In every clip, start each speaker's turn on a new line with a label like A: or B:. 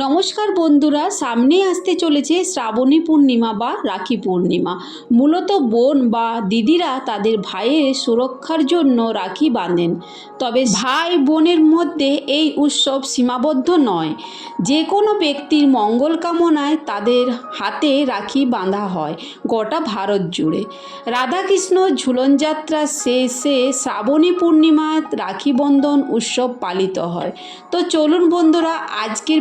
A: নমস্কার বন্ধুরা, সামনে আসতে চলেছে শ্রাবণী পূর্ণিমা বা রাখি পূর্ণিমা। মূলত বোন বা দিদিরা তাদের ভাইয়ের সুরক্ষার জন্য রাখি বাঁধেন। তবে ভাই বোনের মধ্যে এই উৎসব সীমাবদ্ধ নয়। যে কোনো ব্যক্তির মঙ্গল কামনায় তাদের হাতে রাখি বাঁধা হয় গোটা ভারত জুড়ে। রাধাকৃষ্ণ ঝুলনযাত্রা শেষে শ্রাবণী পূর্ণিমা রাখি বন্ধন উৎসব পালিত হয়। তো চলুন বন্ধুরা, আজকের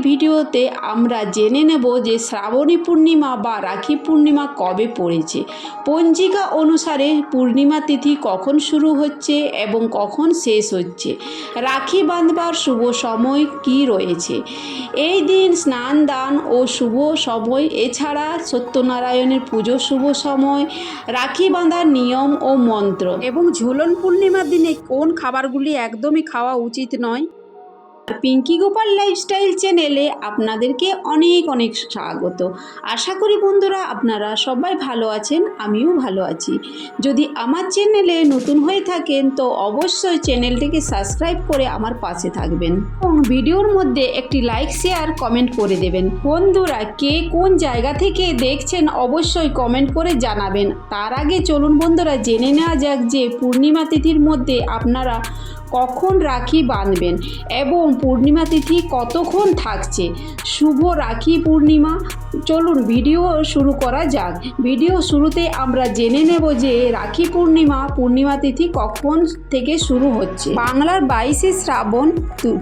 A: ভিডিওতে আমরা জেনে নেব যে শ্রাবণী পূর্ণিমা বা রাখি পূর্ণিমা কবে পড়েছে। পঞ্জিকা অনুসারে পূর্ণিমা তিথি কখন শুরু হচ্ছে এবং কখন শেষ হচ্ছে? রাখি বাঁধবার শুভ সময় কি রয়েছে? এই দিন স্নান, দান ও শুভ সময়, এছাড়া সত্যনারায়ণের পুজো শুভ সময়, রাখি বাঁধার নিয়ম ও মন্ত্র। এবং ঝুলন পূর্ণিমার দিনে কোন খাবারগুলি একদমই খাওয়া উচিত নয়? পিঙ্কি গোপাল লাইফস্টাইল চ্যানেলে আপনাদেরকে অনেক অনেক স্বাগত। আশা করি বন্ধুরা আপনারা সবাই ভালো আছেন, আমিও ভালো আছি। যদি আমার চ্যানেলে নতুন হয়ে থাকেন, তো অবশ্যই চ্যানেলটিকে সাবস্ক্রাইব করে আমার পাশে থাকবেন। এবং ভিডিওর মধ্যে একটি লাইক শেয়ার কমেন্ট করে দেবেন। বন্ধুরা, কে কোন জায়গা থেকে দেখছেন, অবশ্যই কমেন্ট করে জানাবেন। তার আগে চলুন বন্ধুরা, জেনে নেওয়া যাক যে পূর্ণিমা তিথির মধ্যে আপনারা কখন রাখি বাঁধবেন এবং পূর্ণিমা তিথি কতক্ষণ থাকছে? শুভ রাখি পূর্ণিমা। চলুন ভিডিও শুরু করা যাক। ভিডিও শুরুতে আমরা জেনে নেব যে রাখি পূর্ণিমা পূর্ণিমা তিথি কখন থেকে শুরু হচ্ছে। বাংলার বাইশে শ্রাবণ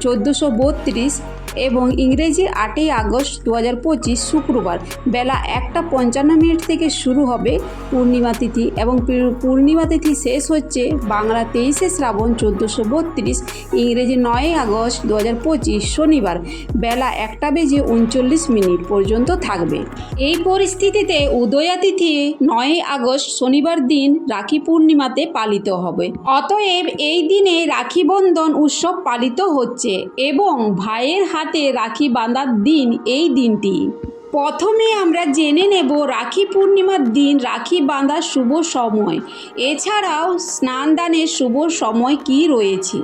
A: চোদ্দোশো বত্রিশ এবং ইংরেজি আটই আগস্ট দু হাজার পঁচিশ শুক্রবার বেলা একটা পঞ্চান্ন মিনিট থেকে শুরু হবে পূর্ণিমা তিথি এবং পূর্ণিমা তিথি শেষ হচ্ছে বাংলা তেইশে শ্রাবণ চোদ্দোশো বত্রিশ, ইংরেজি নয়ই আগস্ট দু হাজার পঁচিশ শনিবার বেলা একটা বেজে উনচল্লিশ মিনিট পর্যন্ত থাকবে। এই পরিস্থিতিতে উদয়া তিথি নয়ই আগস্ট শনিবার দিন রাখি পূর্ণিমাতে পালিত হবে। অতএব এই দিনে রাখি বন্ধন উৎসব পালিত হচ্ছে এবং ভাইয়ের হাতে রাখি বাঁধার দিন, এই দিনটি। প্রথমে আমরা জেনে নেব রাখি পূর্ণিমার দিন, রাখি বাঁধার শুভ সময়। এছাড়াও স্নান দানের শুভ সময় কি রয়েছে?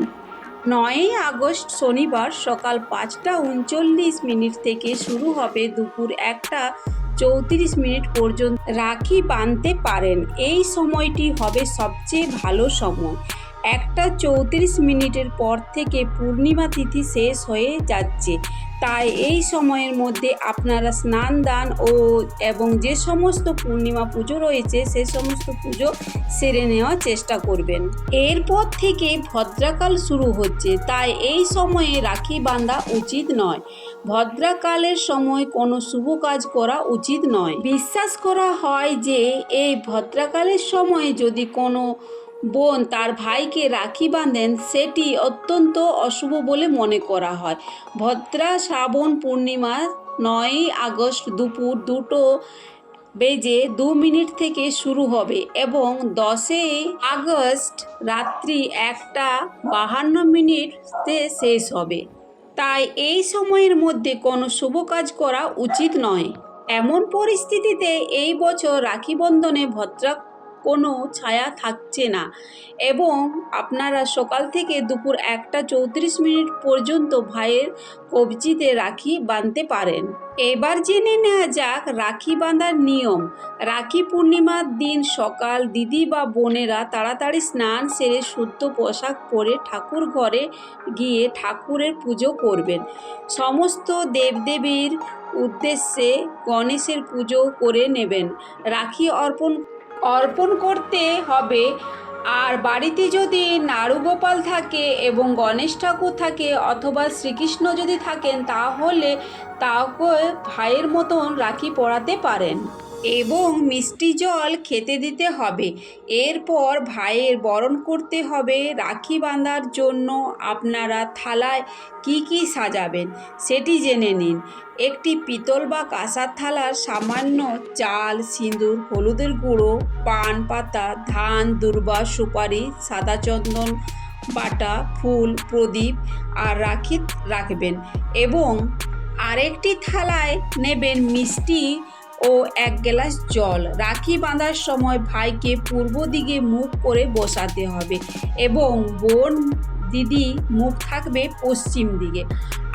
A: নয়ই আগস্ট শনিবার সকাল পাঁচটা উনচল্লিশ মিনিট থেকে শুরু হবে দুপুর একটা চৌত্রিশ মিনিট পর্যন্ত। রাখি বাঁধতে পারেন, এই সময়টি হবে সবচেয়ে ভালো সময়। একটা চৌত্রিশ মিনিটের পর থেকে পূর্ণিমা তিথি শেষ হয়ে যাচ্ছে। তাই এই সময়ের মধ্যে আপনারা স্নান, দান ও এবং যে সমস্ত পূর্ণিমা পুজো রয়েছে, সে সমস্ত পুজো সেরে নেওয়ার চেষ্টা করবেন। এরপর থেকে ভদ্রাকাল শুরু হচ্ছে। তাই এই সময়ে রাখি বাঁধা উচিত নয়। ভদ্রাকালের সময় কোনো শুভ কাজ করা উচিত নয়। বিশ্বাস করা হয় যে, এই ভদ্রাকালের সময় যদি কোনো বোন, তার ভাইকে রাখি বাঁধেন সেটি অত্যন্ত অশুভ বলে মনে করা হয়। ভদ্রা শ্রাবণ পূর্ণিমা নয়ই আগস্ট দুপুর দুটো বেজে দু মিনিট থেকে শুরু হবে এবং দশই আগস্ট রাত্রি একটা বাহান্ন মিনিটতে শেষ হবে। তাই এই সময়ের মধ্যে কোনো শুভ কাজ করা উচিত নয়। এমন পরিস্থিতিতে এই বছর রাখি বন্ধনে ভদ্রা কোনো ছায়া থাকছে না। এবং আপনারা সকাল থেকে দুপুর একটা চৌত্রিশ মিনিট পর্যন্ত ভাইয়ের কবজিতে রাখি বাঁধতে পারেন। এবার জেনে নেওয়া যাক রাখি বাঁধার নিয়ম। রাখি পূর্ণিমার দিন সকাল দিদি বা বোনেরা তাড়াতাড়ি স্নান সেরে শুদ্ধ পোশাক পরে ঠাকুর ঘরে গিয়ে ঠাকুরের পুজো করবেন। সমস্ত দেবদেবীর উদ্দেশ্যে গণেশের পুজো করে নেবেন। রাখি অর্পণ অর্পণ করতে হবে। আর বাড়িতে যদি নারুগোপাল থাকে এবং গণেশ ঠাকুর থাকে অথবা শ্রীকৃষ্ণ যদি থাকেন, তাহলে তাকে ভাইয়ের মতন রাখি পরাতে পারেন। এবং মিষ্টি জল খেতে দিতে হবে। এরপর ভাইয়ের বরণ করতে হবে। রাখি বাঁধার জন্য আপনারা থালায় কি কি সাজাবেন সেটি জেনে নিন। একটি পিতল বা কাঁসার থালার সামান্য চাল, সিঁদুর, হলুদের গুঁড়ো, পান, পাতা, ধান, দুর্বা, সুপারি, সাদা চন্দন, বাটা, ফুল, প্রদীপ আর রাখি, রাখবেন এবং আরেকটি থালায় নেবেন মিষ্টি ও এক গ্লাস জল। রাখি বাঁধার সময় ভাইকে পূর্ব দিকে মুখ করে বসাতে হবে এবং বোন দিদি মুখ থাকবে পশ্চিম দিকে।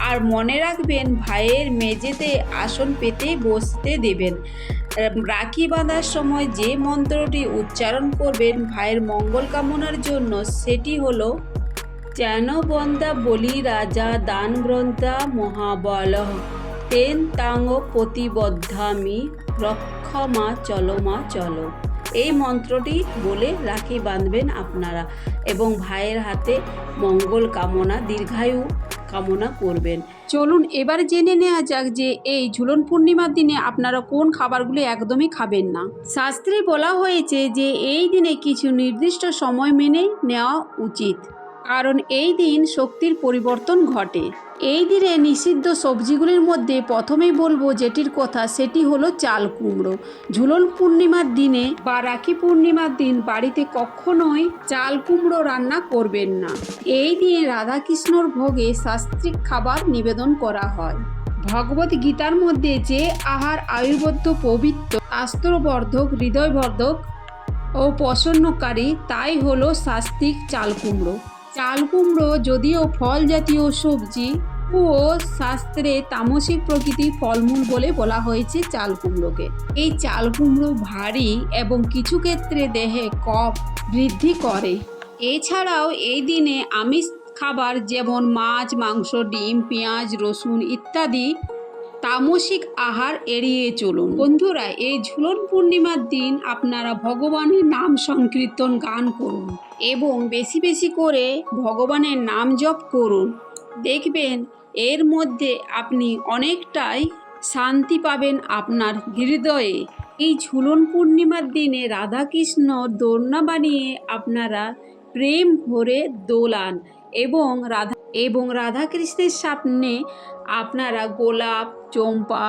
A: আর মনে রাখবেন, ভাইয়ের মেঝেতে আসন পেতে বসতে দেবেন। রাখি বাঁধার সময় যে মন্ত্রটি উচ্চারণ করবেন, ভাইয়ের মঙ্গল কামনার জন্য, সেটি হলো, যেন বন্দা বলি রাজা দান গ্রন্থা মহাবল। তেন তাঙ্গ প্রতিবদ্ধামি রক্ষমা চলো মা চলো। এই মন্ত্রটি বলে রাখি বাঁধবেন আপনারা এবং ভাইয়ের হাতে মঙ্গল কামনা, দীর্ঘায়ু কামনা করবেন। চলুন এবার জেনে নেওয়া যাক যে এই ঝুলন পূর্ণিমার দিনে আপনারা কোন খাবারগুলি একদমই খাবেন না। শাস্ত্রে বলা হয়েছে যে এই দিনে কিছু নির্দিষ্ট সময় মেনে নেওয়া উচিত। কারণ এই দিন শক্তির পরিবর্তন ঘটে। এই দিনে নিষিদ্ধ সবজিগুলির মধ্যে প্রথমেই বলব যেটির কথা, সেটি হলো চাল কুমড়ো। ঝুলন পূর্ণিমার দিনে বা রাখি পূর্ণিমার দিন বাড়িতে কখনোই চাল কুমড়ো রান্না করবেন না। এই দিনে রাধাকৃষ্ণর ভোগে শাস্ত্রিক খাবার নিবেদন করা হয়। ভগবত গীতার মধ্যে যে আহার আয়ুর্বদ্ধ, পবিত্র, আস্ত্রবর্ধক, হৃদয়বর্ধক ও প্রসন্নকারী, তাই হলো শাস্তিক চাল কুমড়ো। চাল কুমড়ো যদিও ফল জাতীয় সবজি ও শাস্ত্রে তামসিক প্রকৃতির ফলমূল বলে বলা হয়েছে চাল কুমড়োকে এই চাল কুমড়ো ভারী এবং কিছু ক্ষেত্রে দেহে কফ বৃদ্ধি করে। এছাড়াও এই দিনে আমিষ খাবার যেমন মাছ, মাংস, ডিম, পেঁয়াজ, রসুন ইত্যাদি তামসিক আহার এড়িয়ে চলুন। বন্ধুরা, এই ঝুলন পূর্ণিমার দিন আপনারা ভগবানের নাম সংকীর্তন গান করুন এবং বেশি বেশি করে ভগবানের নাম জপ করুন। দেখবেন, এর মধ্যে আপনি অনেকটাই শান্তি পাবেন আপনার হৃদয়ে। এই ঝুলন পূর্ণিমার দিনে রাধাকৃষ্ণ দোলনা বানিয়ে আপনারা প্রেম ভরে দোলান এবং রাধা এবং রাধাকৃষ্ণের সামনে আপনারা গোলাপ, চম্পা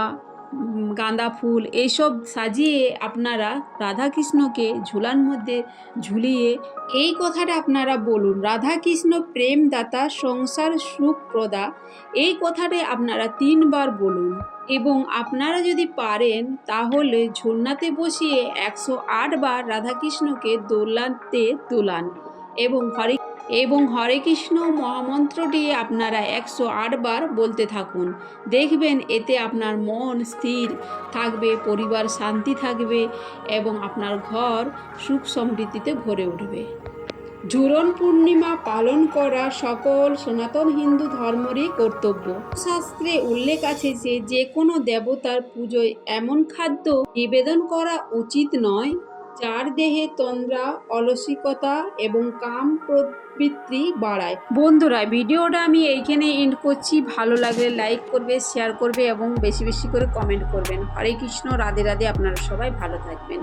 A: গাঁদা ফুল এইসব সাজিয়ে আপনারা রাধাকৃষ্ণকে ঝুলার মধ্যে ঝুলিয়ে এই কথাটা আপনারা বলুন রাধাকৃষ্ণ প্রেমদাতা, সংসার সুখ প্রদা এই কথাটা আপনারা তিনবার বলুন। এবং আপনারা যদি পারেন, তাহলে ঝুলনাতে বসিয়ে একশো বার রাধাকৃষ্ণকে দোলাতে দোলান এবং হরে এবং হরে কৃষ্ণ মহামন্ত্রটি আপনারা একশো বার বলতে থাকুন। দেখবেন এতে আপনার মন স্থির থাকবে, পরিবার শান্তি থাকবে এবং আপনার ঘর সুখ সমৃদ্ধিতে ভরে উঠবে। ঝুলন পূর্ণিমা পালন করা সকল সনাতন হিন্দু ধর্মেরই কর্তব্য। শাস্ত্রে উল্লেখ আছে যে যে কোনো দেবতার পুজোয় এমন খাদ্য নিবেদন করা উচিত নয় যার দেহে তন্দ্রা, অলসিকতা এবং কাম প্রবৃত্তি বাড়ায়। বন্ধুরা, ভিডিওটা আমি এইখানে এন্ড করছি। ভালো লাগলে লাইক করবে শেয়ার করবে এবং বেশি বেশি করে কমেন্ট করবেন। হরে কৃষ্ণ, রাধে রাধে আপনারা সবাই ভালো থাকবেন।